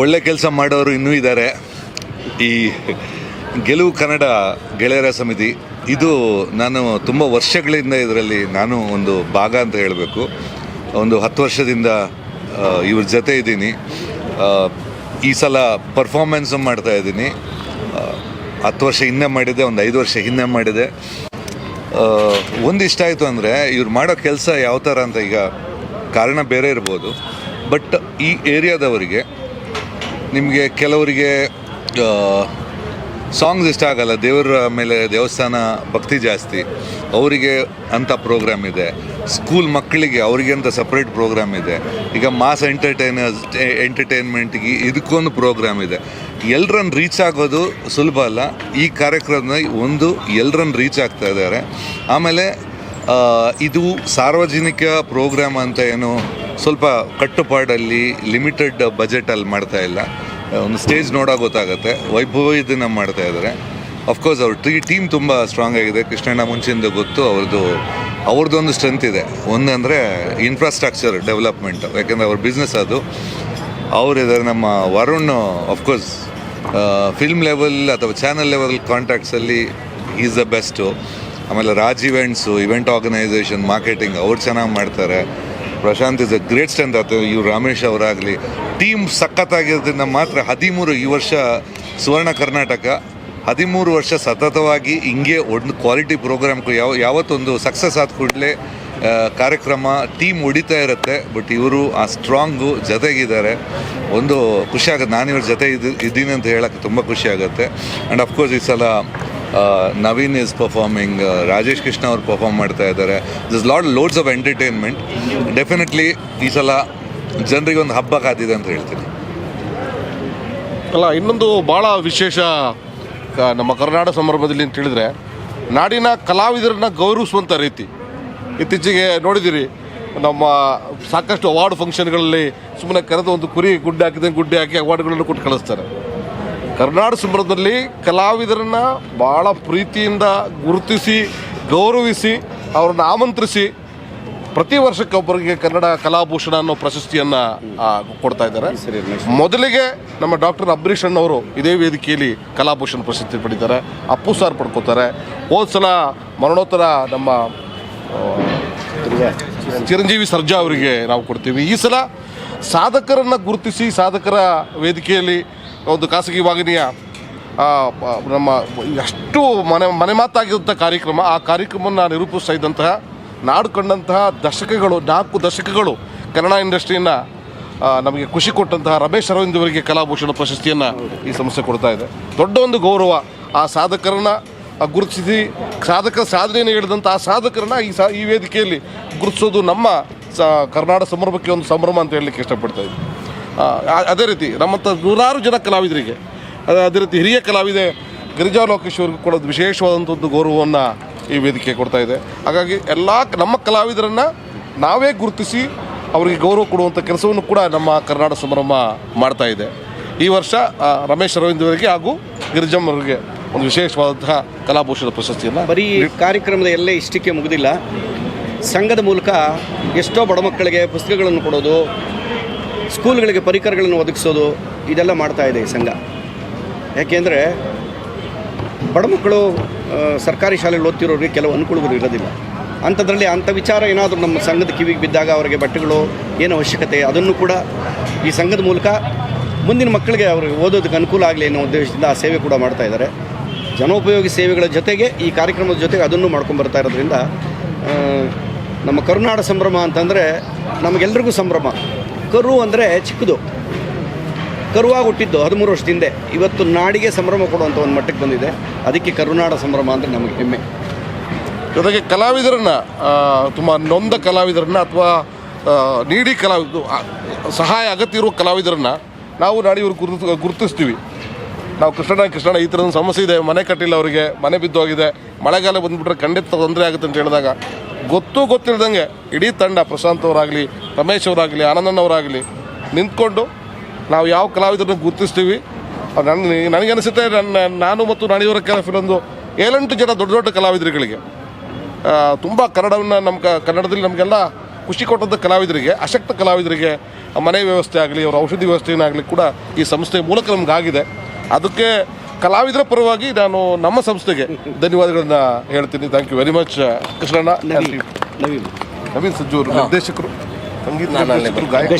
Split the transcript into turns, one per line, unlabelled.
ಒಳ್ಳೆ ಕೆಲಸ ಮಾಡೋರು ಇನ್ನೂ ಇದ್ದಾರೆ. ಈ ಗೆಲುವು ಕನ್ನಡ ಗೆಳೆಯರ ಸಮಿತಿ, ಇದು ನಾನು ತುಂಬ ವರ್ಷಗಳಿಂದ ಇದರಲ್ಲಿ ನಾನು ಒಂದು ಭಾಗ ಅಂತ ಹೇಳಬೇಕು. ಒಂದು ಹತ್ತು ವರ್ಷದಿಂದ ಇವ್ರ ಜೊತೆ ಇದ್ದೀನಿ. ಈ ಸಲ ಪರ್ಫಾರ್ಮೆನ್ಸ್ ಮಾಡ್ತಾ ಇದ್ದೀನಿ. ಹತ್ತು ವರ್ಷ ಹಿಂದೆ ಮಾಡಿದೆ ಒಂದು ಐದು ವರ್ಷ ಹಿಂದೆ ಮಾಡಿದೆ. ಒಂದು ಇಷ್ಟ ಆಯಿತು ಅಂದರೆ ಇವ್ರು ಮಾಡೋ ಕೆಲಸ ಯಾವ ಥರ ಅಂತ ಈಗ ಕಾರಣ ಬೇರೆ ಇರ್ಬೋದು. ಬಟ್ ಈ ಏರಿಯಾದವರಿಗೆ ನಿಮಗೆ ಕೆಲವರಿಗೆ ಸಾಂಗ್ಸ್ ಇಷ್ಟ ಆಗಲ್ಲ, ದೇವರ ಮೇಲೆ ದೇವಸ್ಥಾನ ಭಕ್ತಿ ಜಾಸ್ತಿ, ಅವರಿಗೆ ಅಂಥ ಪ್ರೋಗ್ರಾಮ್ ಇದೆ. ಸ್ಕೂಲ್ ಮಕ್ಕಳಿಗೆ ಅವರಿಗೆ ಅಂತ ಸಪ್ರೇಟ್ ಪ್ರೋಗ್ರಾಮ್ ಇದೆ. ಈಗ ಮಾಸ್ ಎಂಟರ್ಟೈನರ್ಸ್ ಎಂಟರ್ಟೈನ್ಮೆಂಟ್ಗೆ ಇದಕ್ಕೊಂದು ಪ್ರೋಗ್ರಾಮ್ ಇದೆ. ಎಲ್ಲರನ್ನು ರೀಚ್ ಆಗೋದು ಸುಲಭ ಅಲ್ಲ. ಈ ಕಾರ್ಯಕ್ರಮದ ಒಂದು ಎಲ್ಲರನ್ನು ರೀಚ್ ಆಗ್ತಾ ಇದ್ದಾರೆ. ಆಮೇಲೆ ಇದು ಸಾರ್ವಜನಿಕ ಪ್ರೋಗ್ರಾಮ್ ಅಂತ ಏನು ಸ್ವಲ್ಪ ಕಟ್ಟುಪಾಡಲ್ಲಿ ಲಿಮಿಟೆಡ್ ಬಜೆಟಲ್ಲಿ ಮಾಡ್ತಾ ಇಲ್ಲ. ಒಂದು ಸ್ಟೇಜ್ ನೋಡೋ ಗೊತ್ತಾಗುತ್ತೆ. ವೈಭವ ಇದನ್ನು ಮಾಡ್ತಾ ಇದ್ದಾರೆ ಅಫ್ಕೋರ್ಸ್ ಅವ್ರ ಟ್ರೀ ಟೀಮ್ ತುಂಬ ಸ್ಟ್ರಾಂಗ್ ಆಗಿದೆ. ಕೃಷ್ಣಣ್ಣ ಮುಂಚೆಯಿಂದ ಗೊತ್ತು ಅವ್ರದ್ದು ಅವ್ರದ್ದೊಂದು ಸ್ಟ್ರೆಂತ್ ಇದೆ ಒಂದಂದರೆ ಇನ್ಫ್ರಾಸ್ಟ್ರಕ್ಚರ್ ಡೆವಲಪ್ಮೆಂಟ್ ಯಾಕೆಂದರೆ ಅವ್ರ ಬಿಸ್ನೆಸ್ ಅದು. ಅವರಿದ್ದಾರೆ ನಮ್ಮ Varun of course film level ಅಥವಾ ಚಾನಲ್ ಲೆವೆಲ್ ಕಾಂಟ್ಯಾಕ್ಟ್ಸಲ್ಲಿ ಈಸ್ ದ ಬೆಸ್ಟು ಆಮೇಲೆ Raj events event organisation marketing ಅವ್ರು ಚೆನ್ನಾಗಿ ಮಾಡ್ತಾರೆ. Prashant is a great strength ಆಯಿತು ಇವ್ರು ರಾಮೇಶ್ ಅವರಾಗಲಿ. ಟೀಮ್ ಸಖತ್ತಾಗಿರೋದ್ರಿಂದ ಮಾತ್ರ ಹದಿಮೂರು ಈ ವರ್ಷ ಸುವರ್ಣ ಕರ್ನಾಟಕ, ಹದಿಮೂರು ವರ್ಷ ಸತತವಾಗಿ ಹಿಂಗೆ ಒಂದು ಕ್ವಾಲಿಟಿ ಪ್ರೋಗ್ರಾಮ್ ಯಾವ, ಯಾವತ್ತೊಂದು ಸಕ್ಸಸ್ ಆದ ಕೂಡಲೇ ಕಾರ್ಯಕ್ರಮ ಟೀಮ್ ಹೊಡಿತಾ ಇರುತ್ತೆ. ಬಟ್ ಇವರು ಆ ಸ್ಟ್ರಾಂಗು ಜೊತೆಗಿದ್ದಾರೆ. ಒಂದು ಖುಷಿ ಆಗುತ್ತೆ. ನಾನು ಇವ್ರ ಜೊತೆ ಇದ್ದು ಇದ್ದೀನಿ ಅಂತ ಹೇಳೋಕ್ಕೆ ತುಂಬ ಖುಷಿ ಆಗುತ್ತೆ. ಆ್ಯಂಡ್ ಅಫ್ಕೋರ್ಸ್ ಈ ಸಲ ನವೀನ್ ಇಸ್ ಪರ್ಫಾರ್ಮಿಂಗ್ ರಾಜೇಶ್ ಕೃಷ್ಣ ಅವ್ರು ಪರ್ಫಾರ್ಮ್ ಮಾಡ್ತಾ ಇದ್ದಾರೆ. This lad loads of entertainment definitely ಈ ಸಲ ಜನರಿಗೆ ಒಂದು ಹಬ್ಬ ಕಾದಿದೆ ಅಂತ ಹೇಳ್ತೀನಿ.
ಅಲ್ಲ, ಇನ್ನೊಂದು ಭಾಳ ವಿಶೇಷ ನಮ್ಮ ಕರ್ನಾಟಕ ಸಂದರ್ಭದಲ್ಲಿ ಅಂತ ಹೇಳಿದ್ರೆ, ನಾಡಿನ ಕಲಾವಿದರನ್ನ ಗೌರವಿಸುವಂಥ ರೀತಿ. ಇತ್ತೀಚೆಗೆ ನೋಡಿದಿರಿ, ನಮ್ಮ ಸಾಕಷ್ಟು ಅವಾರ್ಡ್ ಫಂಕ್ಷನ್ಗಳಲ್ಲಿ ಸುಮ್ಮನೆ ಕರೆದು ಒಂದು ಕುರಿ ಗುಡ್ಡೆ ಹಾಕಿದಂಗೆ ಗುಡ್ಡೆ ಹಾಕಿ ಅವಾರ್ಡ್ಗಳನ್ನು ಕೊಟ್ಟು ಕಳಿಸ್ತಾರೆ. ಕರ್ನಾಟಕ ಸಂದರ್ಭದಲ್ಲಿ ಕಲಾವಿದರನ್ನ ಭಾಳ ಪ್ರೀತಿಯಿಂದ ಗುರುತಿಸಿ ಗೌರವಿಸಿ ಅವ್ರನ್ನ ಆಮಂತ್ರಿಸಿ ಪ್ರತಿ ವರ್ಷಕ್ಕೆ ಒಬ್ಬರಿಗೆ ಕನ್ನಡ ಕಲಾಭೂಷಣ ಅನ್ನೋ ಪ್ರಶಸ್ತಿಯನ್ನು ಕೊಡ್ತಾ ಇದ್ದಾರೆ. ಮೊದಲಿಗೆ ನಮ್ಮ ಡಾಕ್ಟರ್ ಅಂಬರೀಷ್ ಅಣ್ಣವರು ಇದೇ ವೇದಿಕೆಯಲ್ಲಿ ಕಲಾಭೂಷಣ ಪ್ರಶಸ್ತಿ ಪಡಿತಾರೆ. ಅಪ್ಪು ಸಾರ್ ಪಡ್ಕೋತಾರೆ. ಹೋದ ಸಲ ಮರಣೋತ್ತರ ನಮ್ಮ ಚಿರಂಜೀವಿ ಸರ್ಜಾ ಅವರಿಗೆ ನಾವು ಕೊಡ್ತೀವಿ. ಈ ಸಲ ಸಾಧಕರನ್ನು ಗುರುತಿಸಿ ಸಾಧಕರ ವೇದಿಕೆಯಲ್ಲಿ ಒಂದು ಖಾಸಗಿ ವಾಹಿನಿಯ ನಮ್ಮ ಎಷ್ಟು ಮನೆ ಮನೆ ಮಾತಾಗಿರುವಂಥ ಕಾರ್ಯಕ್ರಮ, ಆ ಕಾರ್ಯಕ್ರಮವನ್ನು ನಿರೂಪಿಸ್ತಾ ಇದ್ದಂತಹ ನಾಡು ಕಂಡಂತಹ ದಶಕಗಳು, ನಾಲ್ಕು ದಶಕಗಳು ಕನ್ನಡ ಇಂಡಸ್ಟ್ರಿಯನ್ನು ನಮಗೆ ಖುಷಿ ಕೊಟ್ಟಂತಹ ರಮೇಶ್ ಅರವಿಂದ್ ಅವರಿಗೆ ಕಲಾಭೂಷಣ ಪ್ರಶಸ್ತಿಯನ್ನು ಈ ಸಂಸ್ಥೆ ಕೊಡ್ತಾ ಇದೆ. ದೊಡ್ಡ ಒಂದು ಗೌರವ ಆ ಸಾಧಕರನ್ನು ಗುರುತಿಸಿ ಸಾಧಕ ಸಾಧನೆಯನ್ನು ಹೇಳಿದಂಥ ಆ ಸಾಧಕರನ್ನು ಈ ಸಾ, ಈ ವೇದಿಕೆಯಲ್ಲಿ ಗುರುತಿಸೋದು ನಮ್ಮ ಸ ಕರ್ನಾಟಕ ಸಂಭ್ರಮಕ್ಕೆ ಒಂದು ಸಂಭ್ರಮ ಅಂತ ಹೇಳಲಿಕ್ಕೆ ಇಷ್ಟಪಡ್ತಾ ಇದ್ದೀನಿ. ಅದೇ ರೀತಿ ನಮ್ಮಂಥ ನೂರಾರು ಜನ ಕಲಾವಿದರಿಗೆ ಅದೇ ರೀತಿ ಹಿರಿಯ ಕಲಾವಿದೆ ಗಿರಿಜಾ ಲೋಕೇಶ್ ಅವ್ರಿಗೆ ಕೊಡೋದು ವಿಶೇಷವಾದಂಥ ಒಂದು ಗೌರವವನ್ನು ಈ ವೇದಿಕೆ ಕೊಡ್ತಾ ಇದೆ. ಹಾಗಾಗಿ ಎಲ್ಲ ನಮ್ಮ ಕಲಾವಿದರನ್ನು ನಾವೇ ಗುರುತಿಸಿ ಅವರಿಗೆ ಗೌರವ ಕೊಡುವಂಥ ಕೆಲಸವನ್ನು ಕೂಡ ನಮ್ಮ ಕರ್ನಾಟಕ ಸಂಭ್ರಮ ಮಾಡ್ತಾ ಇದೆ. ಈ ವರ್ಷ ರಮೇಶ್ ಅರವಿಂದ್ ಅವರಿಗೆ ಹಾಗೂ ಗಿರಿಜಮ್ ಅವರಿಗೆ ಒಂದು ವಿಶೇಷವಾದಂತಹ ಕಲಾಭೂಷಣ ಪ್ರಶಸ್ತಿಯನ್ನು
ಬರೀ ಕಾರ್ಯಕ್ರಮದ ಎಲ್ಲೇ ಇಷ್ಟಕ್ಕೆ ಮುಗಿದಿಲ್ಲ. ಸಂಘದ ಮೂಲಕ ಎಷ್ಟೋ ಬಡ ಮಕ್ಕಳಿಗೆ ಪುಸ್ತಕಗಳನ್ನು ಕೊಡೋದು ಸ್ಕೂಲ್ಗಳಿಗೆ ಪರಿಕರಗಳನ್ನು ಒದಗಿಸೋದು ಇದೆಲ್ಲ ಮಾಡ್ತಾ ಇದೆ ಈ ಸಂಘ. ಯಾಕೆಂದರೆ ಬಡ ಮಕ್ಕಳು ಸರ್ಕಾರಿ ಶಾಲೆಗಳು ಓದ್ತಿರೋರಿಗೆ ಕೆಲವು ಅನುಕೂಲಗಳು ಇರೋದಿಲ್ಲ. ಅಂಥದ್ರಲ್ಲಿ ಅಂಥ ವಿಚಾರ ಏನಾದರೂ ನಮ್ಮ ಸಂಘದ ಕಿವಿಗೆ ಬಿದ್ದಾಗ ಅವರಿಗೆ ಬಟ್ಟೆಗಳು ಏನು ಅವಶ್ಯಕತೆ ಅದನ್ನು ಕೂಡ ಈ ಸಂಘದ ಮೂಲಕ ಮುಂದಿನ ಮಕ್ಕಳಿಗೆ ಅವ್ರಿಗೆ ಓದೋದಕ್ಕೆ ಅನುಕೂಲ ಆಗಲಿ ಅನ್ನೋ ಉದ್ದೇಶದಿಂದ ಆ ಸೇವೆ ಕೂಡ ಮಾಡ್ತಾ ಇದ್ದಾರೆ. ಜನೋಪಯೋಗಿ ಸೇವೆಗಳ ಜೊತೆಗೆ ಈ ಕಾರ್ಯಕ್ರಮದ ಜೊತೆಗೆ ಅದನ್ನು ಮಾಡ್ಕೊಂಡು ಬರ್ತಾ ಇರೋದ್ರಿಂದ ನಮ್ಮ ಕರುನಾಡ ಸಂಭ್ರಮ ಅಂತಂದರೆ ನಮಗೆಲ್ರಿಗೂ ಸಂಭ್ರಮ. ಕರು ಅಂದರೆ ಚಿಕ್ಕದು. ಕರುವಾಗಿ ಹುಟ್ಟಿದ್ದು ಹದಿಮೂರು ವರ್ಷದ ಹಿಂದೆ ಇವತ್ತು ನಾಡಿಗೆ ಸಂಭ್ರಮ ಕೊಡುವಂಥ ಒಂದು ಮಟ್ಟಕ್ಕೆ ಬಂದಿದೆ. ಅದಕ್ಕೆ ಕರುನಾಡ ಸಂಭ್ರಮ ಅಂದರೆ ನಮಗೆ ಹೆಮ್ಮೆ.
ಜೊತೆಗೆ ಕಲಾವಿದರನ್ನ ತುಂಬ ನೊಂದ ಕಲಾವಿದರನ್ನ ಅಥವಾ ನೀಡಿ ಕಲಾವಿದ ಸಹಾಯ ಅಗತ್ಯ ಇರುವ ಕಲಾವಿದರನ್ನ ನಾವು ನಾಡಿ ಇವ್ರು ಗುರುತು, ಗುರುತಿಸ್ತೀವಿ. ನಾವು ಕೃಷ್ಣಣ್ಣ ಕೃಷ್ಣಣ್ಣ, ಈ ಥರದ ಸಮಸ್ಯೆ ಇದೆ. ಮನೆ ಕಟ್ಟಿಲ್ಲ ಅವರಿಗೆ, ಮನೆ ಬಿದ್ದೋಗಿದೆ. ಮಳೆಗಾಲ ಬಂದುಬಿಟ್ರೆ ಖಂಡಿತ ತೊಂದರೆ ಆಗುತ್ತೆ ಅಂತ ಹೇಳಿದಾಗ ಗೊತ್ತು ಗೊತ್ತಿಲ್ಲದಂಗೆ ಇಡೀ ತಂಡ ಪ್ರಶಾಂತ್ ಅವರಾಗಲಿ, ರಮೇಶ್ ಅವರಾಗಲಿ ಆನಂದಣ್ಣವರಾಗಲಿ ನಿಂತ್ಕೊಂಡು ನಾವು ಯಾವ ಕಲಾವಿದರನ್ನು ಗುರುತಿಸ್ತೀವಿ? ನನ್ನ ನನಗೆ ಅನಿಸುತ್ತೆ ನನ್ನ, ನಾನು ಮತ್ತು ನಾಣಿಯವರ ಫಿಲೊಂದು ಏಳೆಂಟು ಜನ ದೊಡ್ಡ ದೊಡ್ಡ ಕಲಾವಿದರುಗಳಿಗೆ. ತುಂಬ ಕನ್ನಡವನ್ನು ನಮ್ಮ ಕನ್ನಡದಲ್ಲಿ ನಮಗೆಲ್ಲ ಖುಷಿ ಕೊಟ್ಟಂಥ ಕಲಾವಿದರಿಗೆ, ಅಶಕ್ತ ಕಲಾವಿದರಿಗೆ, ಮನೆ ವ್ಯವಸ್ಥೆ ಆಗಲಿ, ಅವರ ಔಷಧಿ ವ್ಯವಸ್ಥೆಯನ್ನಾಗಲಿ ಕೂಡ ಈ ಸಂಸ್ಥೆಯ ಮೂಲಕ ನಮಗಾಗಿದೆ. ಅದಕ್ಕೆ ಕಲಾವಿದರ ಪರವಾಗಿ ನಾನು ನಮ್ಮ ಸಂಸ್ಥೆಗೆ ಧನ್ಯವಾದಗಳನ್ನ ಹೇಳ್ತೀನಿ. ಥ್ಯಾಂಕ್ ಯು ವೆರಿ ಮಚ್ ಕೃಷ್ಣಣ್ಣ.
ನವೀನ್. ನವೀನ್.
ನವೀನ್ ಸಜ್ಜೂರು ನಿರ್ದೇಶಕರು ಸಂಗೀತ ನಿರ್ದೇಶಕರು ಗಾಯಕ